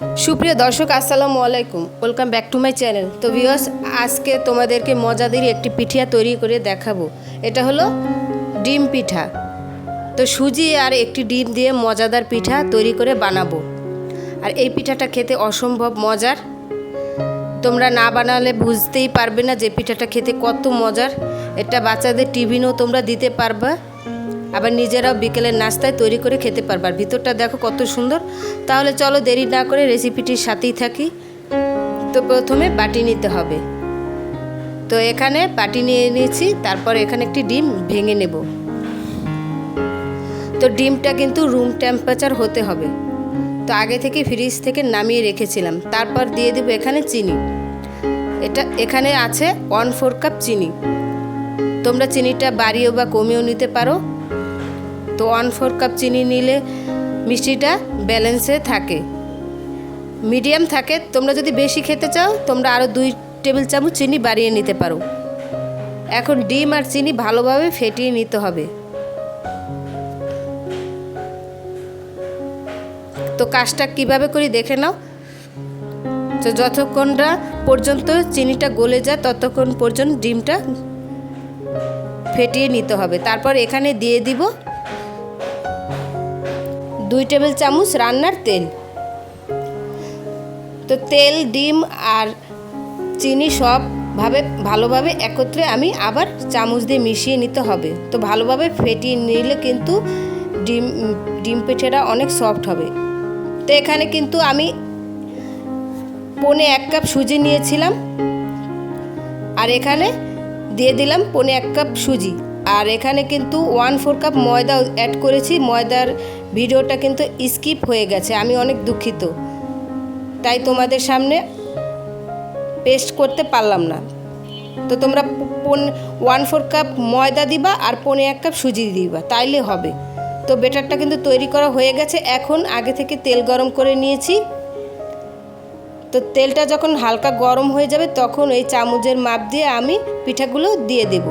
সুপ্রিয় দর্শক, আসসালামু আলাইকুম। Welcome back to my channel তো ভিউয়ার্স আজকে তোমাদেরকে মজাদার একটি পিঠিয়া তৈরি করে দেখাবো। এটা হলো ডিম পিঠা। তো সুজি আর একটি ডিম দিয়ে মজাদার পিঠা তৈরি করে বানাবো। আর এই পিঠাটা খেতে অসম্ভব মজার। তোমরা না বানালে বুঝতেই পারবে না যে পিঠাটা খেতে কত মজার। এটা বাচ্চাদের টিফিনও তোমরা দিতে পারবা। আবার নিজেরাও বিকেলের নাস্তায় তৈরি করে খেতে পারবা। আর ভিতরটা দেখো কত সুন্দর। তাহলে চলো দেরি না করে রেসিপিটির সাথেই থাকি। তো প্রথমে বাটি নিতে হবে। তো এখানে বাটি নিয়ে নিয়েছি, তারপর এখানে একটি ডিম ভেঙে নেব। তো ডিমটা কিন্তু রুম টেম্পারেচার হতে হবে। তো আগে থেকে ফ্রিজ থেকে নামিয়ে রেখেছিলাম। তারপর দিয়ে দেবো এখানে চিনি। এটা এখানে আছে ওয়ান ফোর কাপ চিনি। তোমরা চিনিটা বাড়িয়েও বা কমিয়েও নিতে পারো। তো ওয়ান ফোর কাপ চিনি নিলে মিষ্টিটা ব্যালেন্সে থাকে। মিডিয়াম থাকে। তোমরা যদি বেশি খেতে চাও, তোমরা আরও দুই টেবিল চামচ চিনি বাড়িয়ে নিতে পারো। এখন ডিম আর চিনি ভালোভাবে ফেটিয়ে নিতে হবে। তো কাজটা কীভাবে করি দেখে নাও। তো যতক্ষণটা পর্যন্ত চিনিটা গলে যায়, ততক্ষণ পর্যন্ত ডিমটা ফেটিয়ে নিতে হবে। তারপর এখানে দিয়ে দিব দুই টেবিল চামচ রান্নার তেল। তো তেল, ডিম আর চিনি সবভাবে ভালোভাবে একত্রে আমি আবার চামচ দিয়ে মিশিয়ে নিতে হবে। তো ভালোভাবে ফেটিয়ে নিলে কিন্তু ডিম ডিম পিঠেটা অনেক সফট হবে। তো এখানে কিন্তু আমি পনে এক কাপ সুজি নিয়েছিলাম। আর এখানে দিয়ে দিলাম পনে এক কাপ সুজি। আর এখানে কিন্তু ওয়ান ফোর কাপ ময়দা অ্যাড করেছি। ময়দার ভিডিওটা কিন্তু স্কিপ হয়ে গেছে। আমি অনেক দুঃখিত। তাই তোমাদের সামনে পেস্ট করতে পারলাম না। তো তোমরা পন ওয়ান ফোর কাপ ময়দা দিবা আর পনে এক কাপ সুজি দিবা। তাইলে হবে। তো বেটারটা কিন্তু তৈরি করা হয়ে গেছে। এখন আগে থেকে তেল গরম করে নিয়েছি। তো তেলটা যখন হালকা গরম হয়ে যাবে তখন এই চামচের মাপ দিয়ে আমি পিঠাগুলো দিয়ে দেব।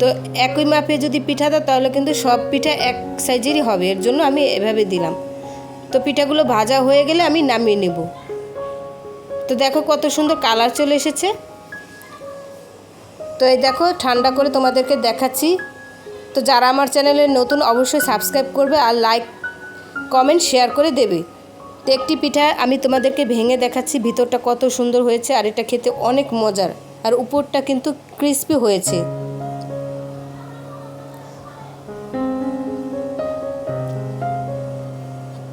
তো একই মাপে যদি পিঠা দাও, তাহলে কিন্তু সব পিঠা এক সাইজেরই হবে। এর জন্য আমি এভাবে দিলাম। তো পিঠাগুলো ভাজা হয়ে গেলে আমি নামিয়ে নেব। তো দেখো কত সুন্দর কালার চলে এসেছে। তো এই দেখো, ঠান্ডা করে তোমাদেরকে দেখাচ্ছি। তো যারা আমার চ্যানেলে নতুন, অবশ্যই সাবস্ক্রাইব করবে আর লাইক, কমেন্ট, শেয়ার করে দেবে। তো একটি পিঠা আমি তোমাদেরকে ভেঙে দেখাচ্ছি, ভিতরটা কত সুন্দর হয়েছে আর এটা খেতে অনেক মজার। আর উপরটা কিন্তু ক্রিস্পি হয়েছে।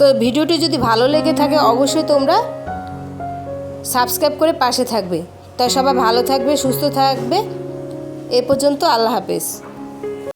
তো ভিডিওটি যদি ভালো লেগে থাকে, অবশ্যই তোমরা সাবস্ক্রাইব করে পাশে থাকবে। তাই সবাই ভালো থাকবে, সুস্থ থাকবে। এ পর্যন্ত আল্লাহ হাফেজ।